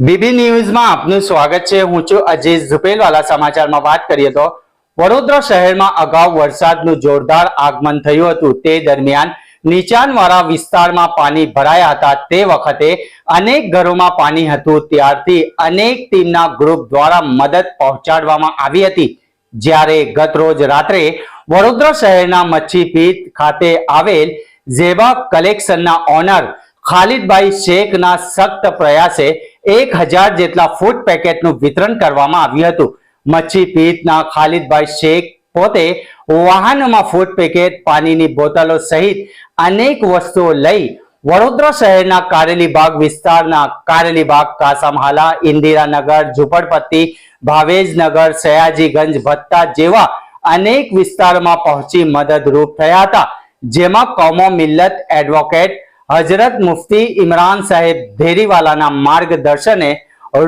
BB ન્યૂઝમાં આપનું સ્વાગત છે. હું છું અજીત ઝુપેલવાલા. સમાચારમાં વાત કરીએ તો વડોદરા શહેરમાં અગાઉ વરસાદનું જોરદાર આગમન થયું હતું. તે દરમિયાન નીચાણવાળા વિસ્તારમાં પાણી ભરાયા હતા. તે વખતે અનેક ઘરોમાં પાણી હતું. ત્યારથી અનેક ટીમના ગ્રુપ દ્વારા મદદ પહોંચાડવામાં આવી હતી. જ્યારે ગત રોજ રાત્રે વડોદરા શહેરના મચ્છીપીટ ખાતે આવેલ ઝેબા કલેક્શનના ઓનર ખાલિદભાઈ શેખના સખ્ત પ્રયાસે એક હજાર જેટલા ફૂડ પેકેટનું વિતરણ કરવામાં આવ્યું હતું. મચ્છી પીટના ખાલિદભાઈ શેખ પોતે વાહનમાં ફૂડ પેકેટ પાણીની બોટલો સહિત અનેક વસ્તુઓ લઈ વડોદરા શહેરના કારેલીબાગ વિસ્તારના કારેલીબાગ, કાસામહાલા, ઇન્દિરાનગર, ઝુંપડપટ્ટી, ભાવેજનગર, સયાજીગંજ ભત્તા જેવા અનેક વિસ્તારોમાં પહોંચી મદદરૂપ થયા હતા. જેમાં કોમો મિલ્લત, એડવોકેટ હજરત મુફતી ઇમરાન સાહેબ ધેરીવાલાના માર્ગદર્શને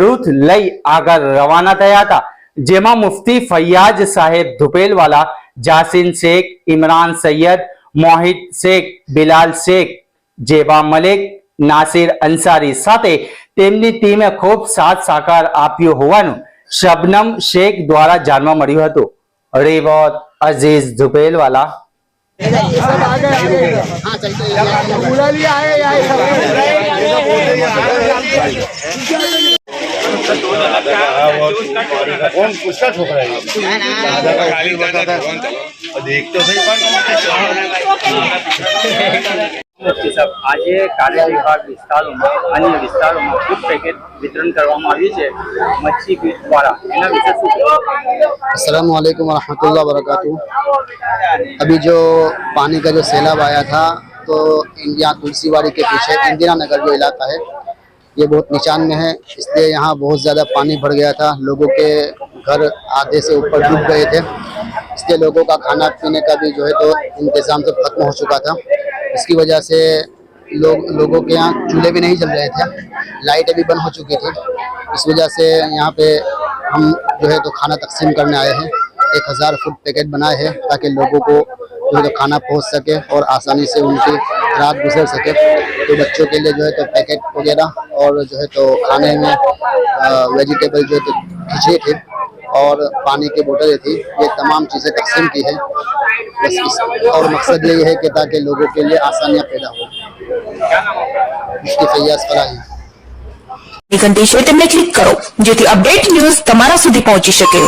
રૂથ લઈ આગળ રવાના થયા હતા, જેમાં મુફતી ફૈયાજ સાહેબ ધુપેલવાલા, જાસીન શેખ, ઇમરાન સૈયદ, મોહિત શેખ, બિલાલ શેખ, જેવા મલેક, નાસિર અંસારી સાથે તેમની ટીમે ખૂબ સાથ સાકાર આપ્યો હોવાનું શબનમ શેખ દ્વારા જાણવા મળ્યું હતું. રેવત અઝીઝ ધુપેલવાલા बुला लिया है या कौन उसका छोकरा है दादा का खाली बता था और देख तो सही મુફતી સાહેબ આજે કારેલી વિભાગ વિસ્તારોમાં અન્ય વિસ્તારોમાં ફૂડ પેકેટ વિતરણ કરવામાં આવ્યું છે મચ્છી પીટ દ્વારા એના વિશે શું કહેવું? अस्सलाम वालेकुम वरहमतुल्लाह वरकatuh अभी जो पानी का जो सैलाब आया था तो इंडिया तुलसीवाड़ी के पीछे इंदिरा नगर जो इलाका है ये बहुत निचान में है इसलिए यहाँ बहुत ज़्यादा पानी भर गया था लोगों के घर आधे से ऊपर डूब गए थे इसलिए लोगों का खाना पीने का भी जो है तो इंतज़ाम सब खत्म हो चुका था इसकी वजह से लोग, लोगों के यहाँ चूल्हे भी नहीं जल रहे थे। लाइटें भी बंद हो चुकी थी। इस वजह से यहाँ पे हम जो है तो खाना तकसीम करने आए हैं। एक हज़ार फ़ूड पैकेट बनाए हैं ताकि लोगों को जो है तो खाना पहुँच सके और आसानी से उनकी रात गुजर सके। तो बच्चों के लिए जो है तो पैकेट वगैरह और जो है तो खाने में वेजिटेबल जो है तो खिचड़ी थी और पानी की बोतलें थी। ये तमाम चीज़ें तकसीम की है। बस इस और मकसद यही है कि ताकि लोगों के लिए आसानियाँ पैदा हो मुफ्ती फैयाज फलाही ઘંટી છે તેમને ક્લિક કરો જેથી અપડેટ ન્યૂઝ તમારા સુધી પહોંચી શકે